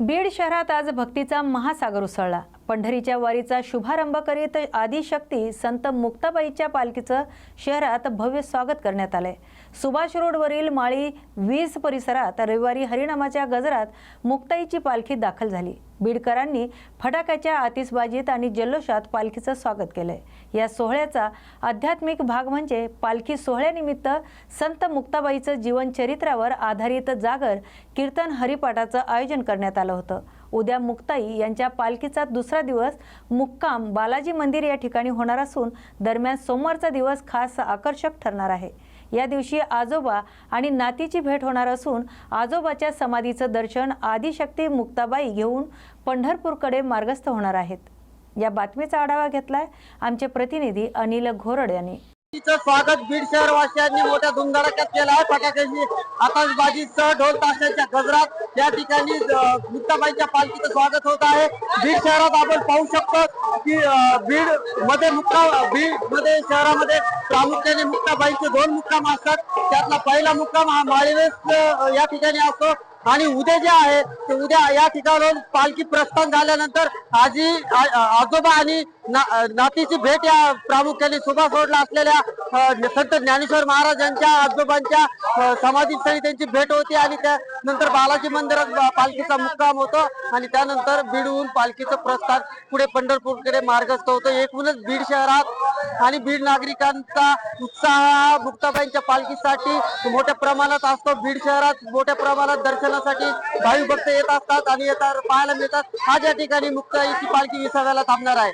बीड शहरात आज भक्तीचा महासागर उसळला. पंढरीच्या वारीचा शुभारंभ करीत आदिशक्ती संत मुक्ताबाईच्या पालखीचं शहरात भव्य स्वागत करण्यात आलंय. सुभाष रोडवरील माळी वीज परिसरात रविवारी हरिनामाच्या गजरात मुक्ताईची पालखी दाखल झाली. बीडकरांनी फटाक्याच्या आतिषबाजीत आणि जल्लोषात पालखीचं स्वागत केलंय. या सोहळ्याचा आध्यात्मिक भाग म्हणजे पालखी सोहळ्यानिमित्त संत मुक्ताबाईचं जीवनचरित्रावर आधारित जागर कीर्तन हरिपाठाचं आयोजन करण्यात आलं होतं. उद्या मुक्ताई यांच्या पालखीचा दुसरा दिवस मुक्काम बालाजी मंदिर या ठिकाणी होणार असून दरम्यान सोमवारचा दिवस खास आकर्षक ठरणार आहे. या दिवशी आजोबा आणि नातीची भेट होणार असून आजोबाच्या समाधीचं दर्शन आदिशक्ती मुक्ताबाई घेऊन पंढरपूरकडे मार्गस्थ होणार आहेत. या बातमीचा आढावा घेतलाय आमचे प्रतिनिधी अनिल घोरड यांनी. तिचं स्वागत बीड शहरवासियांनी मोठ्या धुमधडाक्यात केलं आहे. फटाक्याची आकाशबाजीसह ढोल ताशांच्या गजरात या ठिकाणी अं, मुक्ताबाईच्या पालखीचं स्वागत होत आहे. बीड शहरात आपण पाहू शकतो की बीडमध्ये मुक्का बीडमध्ये शहरामध्ये प्रामुख्याने मुक्ताबाईचे दोन मुक्काम असतात. त्यातला पहिला मुक्काम हा माळीवेस या ठिकाणी असतो. आणि उद्या जे आहे ते उद्या या ठिकाणाहून पालखी प्रस्थान झाल्यानंतर आजी आजोबा आणि ना- नातीची भेट या प्रामुख्याने सुभाष रोडला असलेल्या संत ज्ञानेश्वर महाराज यांच्या आजोबांच्या समाधीस्थळी त्यांची भेट होती आणि त्यानंतर बालाजी मंदिरात पालखीचा मुक्काम होतो आणि त्यानंतर बीडहून पालखीचं प्रस्थान पुढे पंढरपूरकडे मार्गस्थ होतं. एकूणच बीड शहरात आणि बीड नागरिकांचा उत्साह मुक्ताबाईंच्या पालखीसाठी मोठ्या प्रमाणात असतो. बीड शहरात मोठ्या प्रमाणात दर्शनासाठी भाविक भक्त येत असतात आणि येतात पाहायला मिळतात. आज या ठिकाणी मुक्ताईची पालखी विसाव्याला थांबणार आहे.